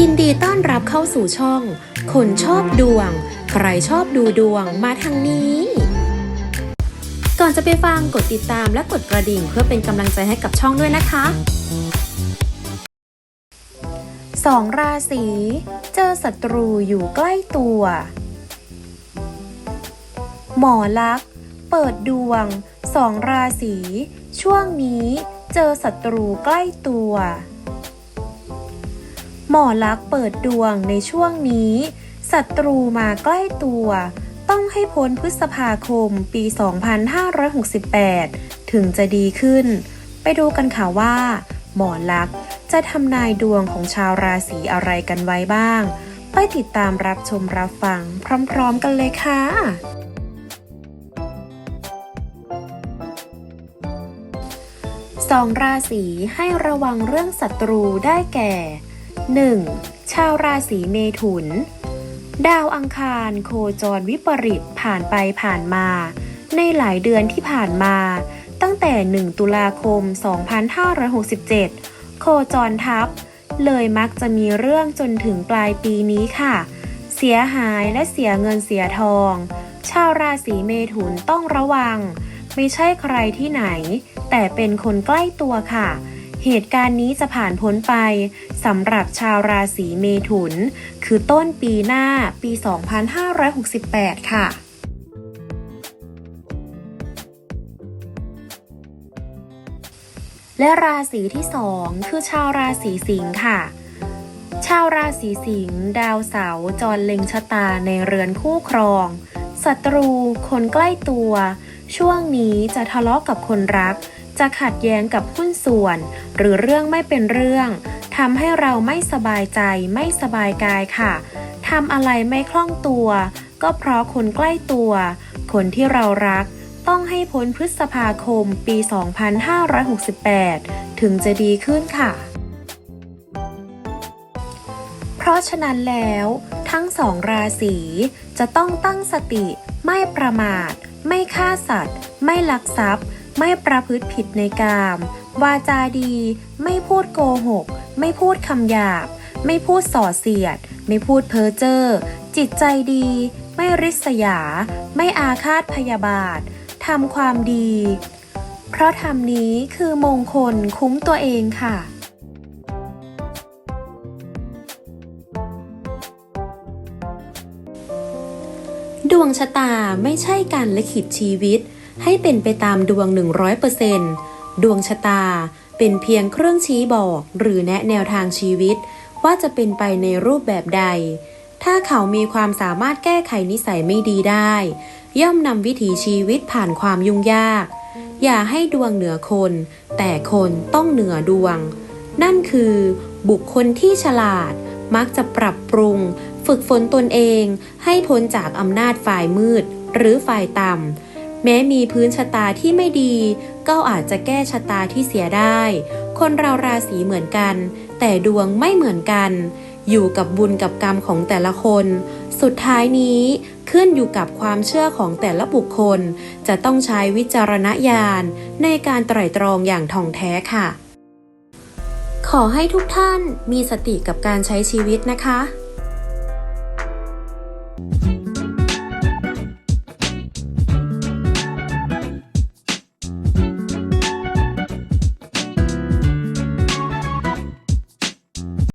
ยินดีต้อนรับเข้าสู่ช่อง คนชอบดวง ใครชอบดูดวงมาทางนี้ ก่อนจะไปฟังกดติดตามและกดกระดิ่งเพื่อเป็นกำลังใจให้กับช่องด้วยนะคะสองราศีเจอศัตรูอยู่ใกล้ตัว หมอลักษ์เปิดดวงสองราศีช่วงนี้เจอศัตรูใกล้ตัว หมอลักษ์เปิดดวงในช่วงนี้ศัตรูมาใกล้ตัว ต้องให้พ้นพฤษภาคมปี 2568 ถึงจะดีขึ้น ไปดูกันค่ะว่า หมอลักษ์จะทำนายดวงของชาวราศีอะไรกันไว้บ้าง ไปติดตามรับชมรับฟังพร้อมๆกันเลยค่ะสองราศีให้ระวังเรื่องศัตรูได้แก่ 1. ชาวราศีเมถุน ดาวอังคารโคจรวิปริตผ่านไปผ่านมา ในหลายเดือนที่ผ่านมา ตั้งแต่ 1 ตุลาคม 2567 โคจรทับ เลยมักจะมีเรื่องจนถึงปลายปีนี้ค่ะ เสียหายและเสียเงินเสียทอง ชาวราศีเมถุนต้องระวัง ไม่ใช่ใครที่ไหน แต่เป็นคนใกล้ตัวค่ะ เหตุการณ์นี้จะผ่านพ้นไปสำหรับชาวราศีเมถุน คือต้นปีหน้าปี 2568 ค่ะและราศีที่ 2 คือชาวราศีสิงค์ค่ะ ชาวราศีสิงห์ดาวเสาร์จรเล็งชะตาในเรือนคู่ครองศัตรู คนใกล้ตัว ช่วงนี้จะทะเลาะกับคนรัก จะขัดแย้งกับหุ้นส่วน หรือเรื่องไม่เป็นเรื่องทำให้เราไม่สบายใจไม่สบายกายค่ะทำอะไรไม่คล่องตัว ก็เพราะคนใกล้ตัว คนที่เรารัก ต้องให้พ้นพฤษภาคมปี 2568 ถึงจะดีขึ้นค่ะ เพราะฉะนั้นแล้วทั้งสองราศีจะต้องตั้งสติ ไม่ประมาท ไม่ฆ่าสัตว์ ไม่ลักทรัพย์ ไม่ประพฤติผิดในกาม วาจาดี ไม่พูดโกหก ไม่พูดคำหยาบ ไม่พูดส่อเสียด ไม่พูดเพ้อเจ้อ จิตใจดี ไม่ริษยา ไม่อาฆาตพยาบาท ทำความดี เพราะทำนี้คือมงคลคุ้มตัวเองค่ะดวงชะตาไม่ใช่การลิขิตชีวิต ให้เป็นไปตามดวง 100%ดวงชะตา เป็นเพียงเครื่องชี้บอกหรือแนะแนวทางชีวิต ว่าจะเป็นไปในรูปแบบใด ถ้าเขามีความสามารถแก้ไขนิสัยไม่ดีได้ ย่อมนำวิถีชีวิตผ่านความยุ่งยาก อย่าให้ดวงเหนือคน แต่คนต้องเหนือดวง นั่นคือบุคคลที่ฉลาดมักจะปรับปรุง ฝึกฝนตนเองให้พ้นจากอำนาจฝ่ายมืด หรือฝ่ายต่ำ แม้มีพื้นชะตาที่ไม่ดี ก็อาจจะแก้ชะตาที่เสียได้ คนเราราศีเหมือนกัน แต่ดวงไม่เหมือนกัน อยู่กับบุญกับกรรมของแต่ละคน สุดท้ายนี้ขึ้นอยู่กับความเชื่อของแต่ละบุคคล จะต้องใช้วิจารณญาณในการไตร่ตรองอย่างท่องแท้ค่ะ ขอให้ทุกท่านมีสติกับการใช้ชีวิตนะคะ